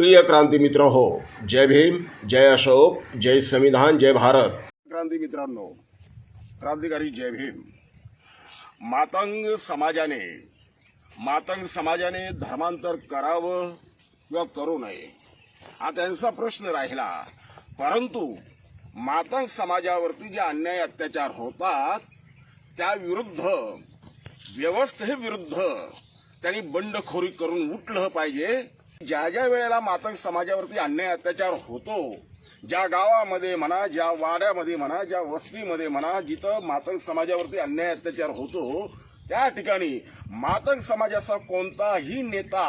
प्रिय क्रांती मित्र हो जय भीम जय अशोक जय संविधान जय भारत. क्रांती मित्रांनो क्रांतिकारी जय भीम. मातंग समाजाने मातंग समाजाने धर्मांतर करावं किंवा करू नये हा त्यांचा प्रश्न राहिला. परंतु मातंग समाजावरती जे अन्याय अत्याचार होतात त्या विरुद्ध व्यवस्थेविरुद्ध त्यांनी बंडखोरी करून उठलं पाहिजे ज्या ज्या वेळेला मातंग समाजावरती अन्याय अत्याचार होतो ज्या गावामध्ये म्हणा ज्या वाड्यामध्ये म्हणा ज्या वस्तीमध्ये म्हणा जिथं मातंग समाजावरती अन्याय अत्याचार होतो त्या ठिकाणी मातंग समाजाचा कोणताही नेता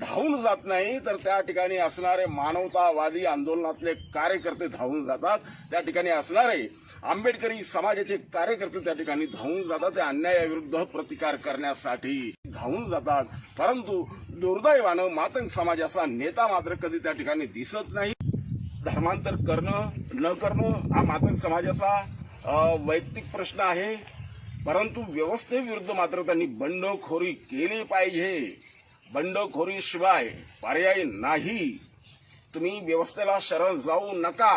धावून जात नाही तर त्या ठिकाणी असणारे मानवतावादी आंदोलनातले कार्यकर्ते धावून जातात. त्या ठिकाणी असणारे आंबेडकरी समाजाचे कार्यकर्ते त्या ठिकाणी धावून जातात. त्या अन्यायाविरुद्ध प्रतिकार करण्यासाठी धावून जातात. परंतु दुर्दैवानं मातंग समाजाचा नेता मात्र कधी त्या ठिकाणी दिसत नाही. धर्मांतर करणं न करणं हा मातंग समाजाचा वैयक्तिक प्रश्न आहे. परंतु व्यवस्थेविरुद्ध मात्र त्यांनी बंडखोरी केली पाहिजे. बंडखोरीशिवाय पर्याय नाही. तुम्ही व्यवस्थेला शरण जाऊ नका.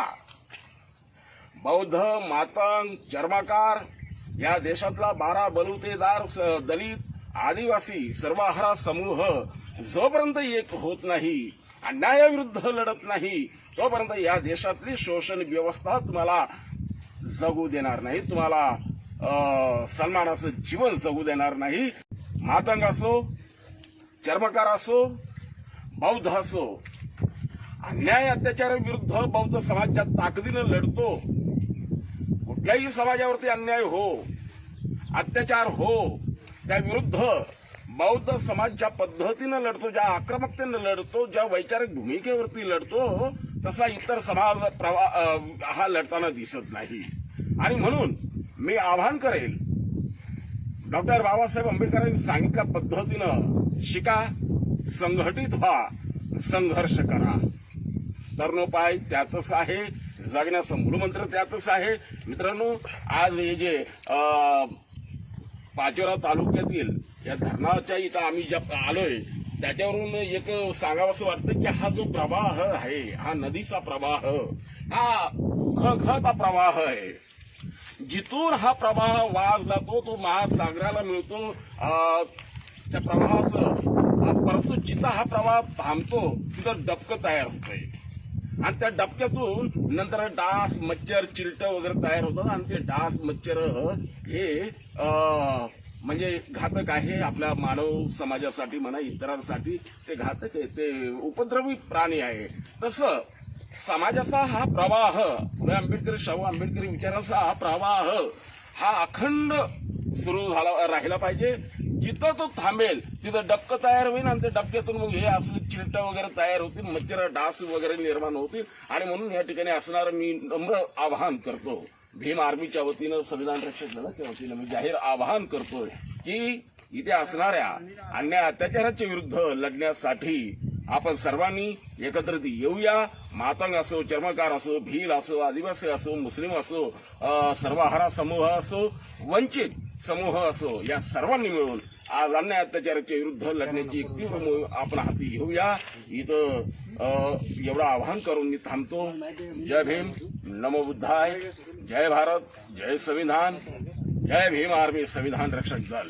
बौद्ध मातंग चर्माकार या देशातला बारा बलुतेदार दलित आदिवासी सर्वाहारा समूह जोपर्यंत एक होत नाही अन्यायाविरुद्ध लढत नाही तोपर्यंत या देशातली शोषण व्यवस्था तुम्हाला जगू देणार नाही. तुम्हाला सन्मानाचं जीवन जगू देणार नाही. मातंग असो चर्मकार असो बौद्ध असो अन्याय अत्याचाराविरुद्ध बौद्ध समाजाच्या ताकदीनं लढतो. कुठल्याही समाजावरती अन्याय हो अत्याचार हो त्या विरुद्ध बौद्ध समाज ज्या पद्धतीनं लढतो ज्या आक्रमकतेनं लढतो ज्या वैचारिक भूमिकेवरती लढतो तसा इतर समाज प्रवा हा लढताना दिसत नाही. आणि म्हणून मी आवाहन करेल डॉक्टर बाबासाहेब आंबेडकरांनी सांगितल्या पद्धतीनं शिका संघटित व्हा संघर्ष करा. तरणोपाय त्यातच आहे. जगण्याचं मूलमंत्र त्यातच आहे. मित्रांनो आज हे जे पाचोरा तालुक्यातील या धरणाच्या इथं आम्ही ज्या आलोय त्याच्यावरून एक सांगावंसं वाटतं की हा जो प्रवाह आहे हा नदीचा प्रवाह हा खळखळता प्रवाह आहे. जिथून हा प्रवाह वाहत जातो तो महासागराला मिळतो. त्या प्रवाहाचं परंतु जिथं हा प्रवाह थांबतो तिथं डबकं तयार होतंय. आणि त्या डबक्यातून नंतर डास मच्छर चिलट वगैरे तयार होतात. आणि ते डास मच्छर हे म्हणजे घातक आहे आपल्या मानव समाजासाठी म्हणा इतरांसाठी. ते घातक आहे. ते उपद्रवी प्राणी आहे. तसं समाजाचा हा प्रवाह फुले आंबेडकरी शाहू आंबेडकरी विचाराचा हा प्रवाह हा अखंड सुरू झाला राहिला पाहिजे. जिथं तो थांबेल तिथं डबकं तयार होईल आणि त्या डबक्यातून मग हे असले चिलट वगैरे तयार होतील मच्छर डास वगैरे निर्माण होतील. आणि म्हणून या ठिकाणी असणारं मी नम्र आवाहन करतो. भीम आर्मीच्या वतीनं संविधान रक्षक दलाच्या वतीनं मी जाहीर आवाहन करतोय की इथे असणाऱ्या अन्याय अत्याचाराच्या विरुद्ध लढण्यासाठी आपण सर्वांनी एकत्रित येऊया. मातंग असो चर्मकार असो भील असो आदिवासी असो मुस्लिम असो सर्वाहारा सर्वहारा समूह असो वंचित समूह असो या सर्वांनी मिळून आज अन्याय अत्याचाराच्या विरुद्ध लढण्याची एक तीव्र मोहीम आपण हाती घेऊया. इथं एवढं आवाहन करून मी थांबतो. जय भीम. नमो बुद्धाय. जय भारत. जय संविधान. जय भीम आर्मी संविधान रक्षक दल.